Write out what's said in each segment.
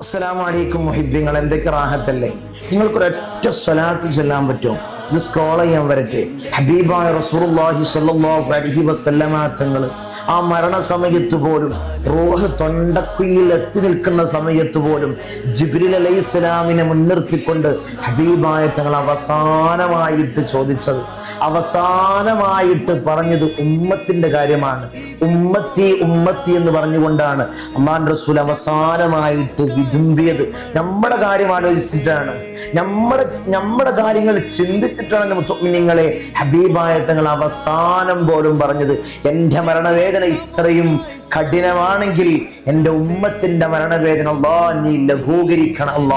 അസ്സലാമു അലൈക്കും മുഹിബ്ബിങ്ങൾ എന്തൊക്കെ റാഹത്തല്ലേ? നിങ്ങൾക്ക് ഒരൊറ്റ സ്വലാത്ത് ചൊല്ലാൻ പറ്റുമോ? ഇത് സ്ക്രോൾ ചെയ്യാൻ വരട്ടെ. ഹബീബായ റസൂലുള്ളാഹി സ്വല്ലല്ലാഹു അലൈഹി വസല്ലമ തങ്ങൾ ആ മരണസമയത്ത് പോലും റോഹ് തൊണ്ടക്കുയിൽ എത്തി നിൽക്കുന്ന സമയത്ത് പോലും ജിബ്രിൽ അലൈഹി ഇസ്ലാമിനെ മുൻനിർത്തിക്കൊണ്ട് ഹബീബായ തങ്ങൾ അവസാനമായിട്ട് ചോദിച്ചത് അവസാനമായിട്ട് പറഞ്ഞത് ഉമ്മത്തിന്റെ കാര്യമാണ്. ഉമ്മത്തി ഉമ്മത്തി എന്ന് പറഞ്ഞുകൊണ്ടാണ് അമ്മാൻ റസൂൽ അവസാനമായിട്ട് വിതുമ്പിയത്. നമ്മുടെ കാര്യം ആലോചിച്ചിട്ടാണ്. നമ്മുടെ നമ്മുടെ കാര്യങ്ങൾ ചിന്തിച്ചിട്ടാണ് മുത്തുമിനിങ്ങളെ ഹബീബായ തങ്ങൾ അവസാനം പോലും പറഞ്ഞത്. എന്റെ മരണവേദന ഇത്രയും കഠിനമാണെങ്കിൽ എന്റെ ഉമ്മത്തിന്റെ മരണവേദന അല്ലാ നീ ലഘൂകരിക്കണം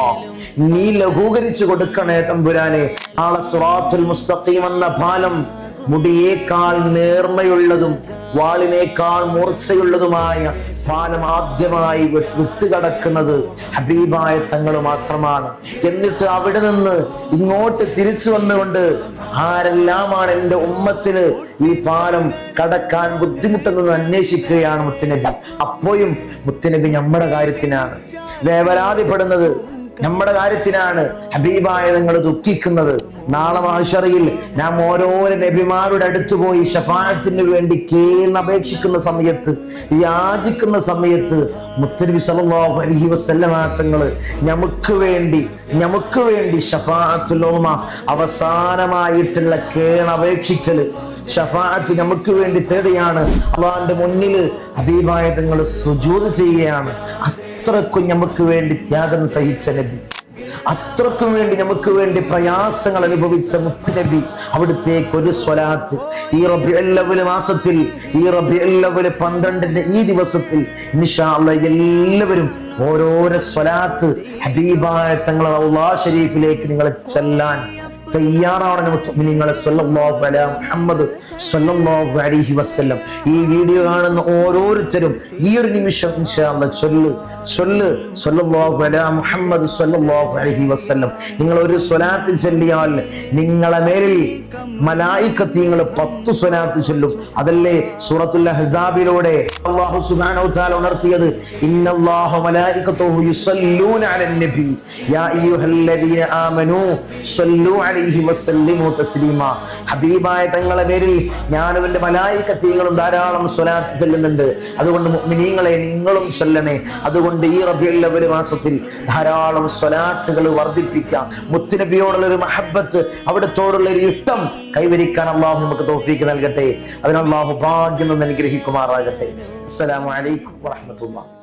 നീ ലഘൂകരിച്ചു കൊടുക്കണേ തമ്പുരാനെ. ആളെ സുറാത്തുൽ മുസ്തഖീം എന്ന പാലം മുടിയേക്കാൾ നേർമയുള്ളതും വാളിനേക്കാൾ മൂർച്ചയുള്ളതുമായ പാലം ആദ്യമായി വിട്ടു വിട്ടുകടക്കുന്നത് ഹബീബായ തങ്ങൾ മാത്രമാണ്. എന്നിട്ട് അവിടെ നിന്ന് ഇങ്ങോട്ട് തിരിച്ചു വന്നുകൊണ്ട് ആരെല്ലാമാണ് എന്റെ ഉമ്മത്തിന് ഈ പാലം കടക്കാൻ ബുദ്ധിമുട്ടെന്ന് അന്വേഷിക്കുകയാണ് മുത്തനബി. അപ്പോഴും മുത്തനബി നമ്മുടെ കാര്യത്തിനാണ്. വേവലാതിപ്പെടുന്നത് നമ്മുടെ കാര്യത്തിനാണ് ഹബീബായ നിങ്ങൾ ദുഃഖിക്കുന്നത്. നാളെ മാഷറിയിൽ നാം ഓരോരോ നബിമാരുടെ അടുത്ത് പോയി ഷഫായത്തിന് വേണ്ടി കേണപേക്ഷിക്കുന്ന സമയത്ത് യാചിക്കുന്ന സമയത്ത് മുത്തനബി സല്ലല്ലാഹു അലൈഹി വസല്ലമ തങ്ങൾ നമുക്ക് വേണ്ടി നമുക്ക് വേണ്ടി ഷഫാഅത്തുലോമ അവസാനമായിട്ടുള്ള കേണപേക്ഷിക്കൽ ഷഫാഅത്ത് നമുക്ക് വേണ്ടി തേടിയാണ്. അള്ളാഹിന്റെ മുന്നിൽ ഹബീബായ നിങ്ങൾ സുജൂത് ചെയ്യുകയാണ്. അത്രക്കും നമുക്ക് വേണ്ടി ത്യാഗം സഹിച്ച നബി. അത്രക്കും വേണ്ടി നമുക്ക് വേണ്ടി പ്രയാസങ്ങൾ അനുഭവിച്ച മുത്ത് നബി അവിടുത്തേക്ക് ഒരു സ്വലാത്ത്. ഈ റബി എല്ലാവര് മാസത്തിൽ ഈ റബി എല്ലാവര് പന്ത്രണ്ടിന്റെ ഈ ദിവസത്തിൽ നിഷാള്ള എല്ലാവരും ഓരോരോ സ്വലാത്ത് ഹബീബായ തങ്ങളെ അള്ളാ ഷരീഫിലേക്ക് നിങ്ങളെ ചെല്ലാൻ തയ്യാറാണ് നിങ്ങളെ സ്വല്ലല്ലാഹു അലാ മുഹമ്മദ് അലൈഹി വസല്ലം. ഈ വീഡിയോ കാണുന്ന ഓരോരുത്തരും ഈ ഒരു നിമിഷം ഇൻഷാ ചൊല്ല് ചൊല്ല്. മുഹമ്മദ് അലൈഹി വസല്ലം. നിങ്ങൾ ഒരു സ്വലാത്ത് ചൊല്ലിയാൽ നിങ്ങളെ മേലിൽ മലായിക്കത്ത് നിങ്ങൾ പത്ത് സ്വലാത്ത് ചൊല്ലും. അതല്ലേ സൂറത്തുൽ അഹ്സാബിലൂടെ അല്ലാഹു സുബ്ഹാനഹു തആല ഉണർത്തിയത്? ഇന്നല്ലാഹു മലായികത്തുഹു യുസല്ലൂന നബി. യാ ആമനൂ സ്വല്ലു അലൈഹി വസല്ലിമു തസ്ലീമ. ഹബീബായ തങ്ങളെ പേരിൽ ഞാനും എന്റെ മലായിക്കത്തീങ്ങളും ധാരാളം സ്വലാത്ത് ചെല്ലുന്നുണ്ട്. അതുകൊണ്ട് മുഅ്മിനീങ്ങളെ നിങ്ങളും ചൊല്ലണേ. അതുകൊണ്ട് ഈ റബിയുൽ അവ്വൽ മാസത്തിൽ ധാരാളം സ്വലാത്തുകൾ വർദ്ധിപ്പിക്കാം. മുത്തുനബിയോടുള്ള ഒരു മഹബത്ത് അവിടത്തോടുള്ള ഒരു ഇഷ്ടം കൈവരിക്കാൻ അള്ളാഹു നമുക്ക് തോഫീക്ക് നൽകട്ടെ. അതിന് അള്ളാഹു ഭാഗ്യം അനുഗ്രഹിക്കുമാറാകട്ടെ. അസ്സലാമു അലൈക്കും വറഹ്മത്തുള്ളാഹി.